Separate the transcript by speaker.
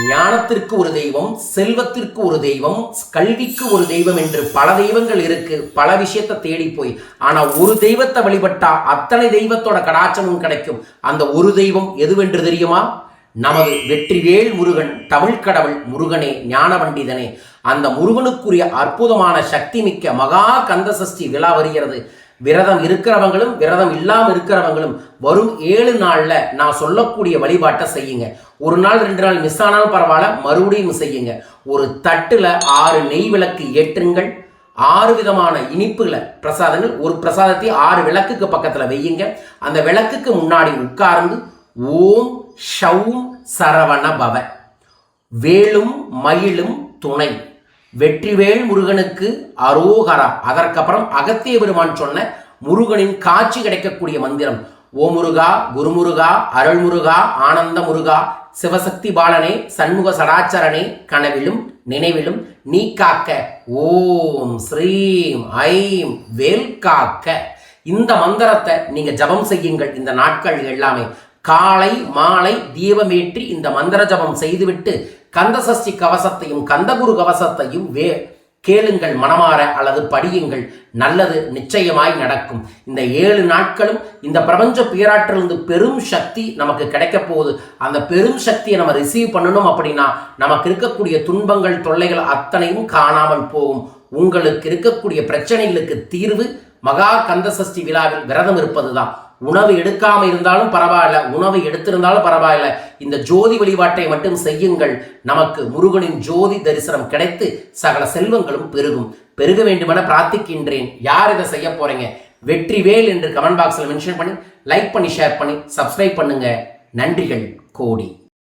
Speaker 1: ஞானத்திற்கு ஒரு தெய்வம் செல்வத்திற்கு ஒரு தெய்வம் கல்விக்கு ஒரு தெய்வம் என்று பல தெய்வங்கள் இருக்கு. பல விஷயத்தை தேடி போய். ஆனா ஒரு தெய்வத்தை வழிபட்டா அத்தனை தெய்வத்தோட கடாச்சமும் கிடைக்கும். அந்த ஒரு தெய்வம் எதுவென்று தெரியுமா? நமது வெற்றிவேல் முருகன் தமிழ் கடவுள் முருகனே ஞான பண்டிதனே அந்த முருகனுக்குரிய அற்புதமான சக்தி மிக்க மகா கந்த சஷ்டி விழா வருகிறது. விரதம் இருக்கிறவங்களும் விரதம் இல்லாமல் இருக்கிறவங்களும் வரும் ஏழு நாளில் நான் சொல்லக்கூடிய வழிபாட்டை செய்யுங்க. ஒரு நாள் ரெண்டு நாள் மிஸ் ஆனாலும் பரவாயில்ல மறுபடியும் செய்யுங்க. ஒரு தட்டில் ஆறு நெய் விளக்கு ஏற்றுங்கள். ஆறு விதமான இனிப்புகளை பிரசாதங்கள். ஒரு பிரசாதத்தை ஆறு விளக்குக்கு பக்கத்தில் வையுங்க. அந்த விளக்குக்கு முன்னாடி உட்கார்ந்து ஓம் ஷவும் சரவண பவ. வேலும் மயிலும் துணை. வெற்றிவேல் முருகனுக்கு அரோகரா. அதற்கப்புறம் அகத்திய பெருமான் சொன்ன முருகனின் காட்சி கிடைக்கக்கூடிய மந்திரம். ஓ முருகா குருமுருகா அருள்முருகா ஆனந்த முருகா சிவசக்தி பாலனே சண்முக சடாச்சரனே கனவிலும் நினைவிலும் நீ காக்க ஓம் ஸ்ரீம் ஐம் வேல் காக்க இந்த மந்திரத்தை நீங்க ஜபம் செய்யுங்கள். இந்த நாட்கள் எல்லாமே காலை மாலை தீபமேற்றி இந்த மந்திர ஜபம் செய்துவிட்டு கந்தசஷ்டி கவசத்தையும் கந்தகுரு கவசத்தையும் வே கேளுங்கள் மனமாற அல்லது படியுங்கள். நல்லது நிச்சயமாய் நடக்கும். இந்த ஏழு நாட்களும் இந்த பிரபஞ்ச பேராற்றிலிருந்து பெரும் சக்தி நமக்கு கிடைக்க போகுது. அந்த பெரும் சக்தியை நம்ம ரிசீவ் பண்ணணும் அப்படின்னா நமக்கு இருக்கக்கூடிய துன்பங்கள் தொல்லைகள் அத்தனையும் காணாமல் போகும். உங்களுக்கு இருக்கக்கூடிய பிரச்சனைகளுக்கு தீர்வு மகா கந்த சஷ்டி விழாவில் விரதம் இருப்பதுதான். உணவு எடுக்காமல் இருந்தாலும் பரவாயில்ல உணவு எடுத்திருந்தாலும் பரவாயில்ல. இந்த ஜோதி வழிபாட்டை மட்டும் செய்யுங்கள். நமக்கு முருகனின் ஜோதி தரிசனம் கிடைத்து சகல செல்வங்களும் பெருகும். பெருக வேண்டுமென பிரார்த்திக்கின்றேன். யார் இதை செய்ய போறீங்க? வெற்றிவேல் என்று கமெண்ட் பாக்ஸில் மென்ஷன் பண்ணி லைக் பண்ணி ஷேர் பண்ணி சப்ஸ்கிரைப் பண்ணுங்க. நன்றிகள். கோடி.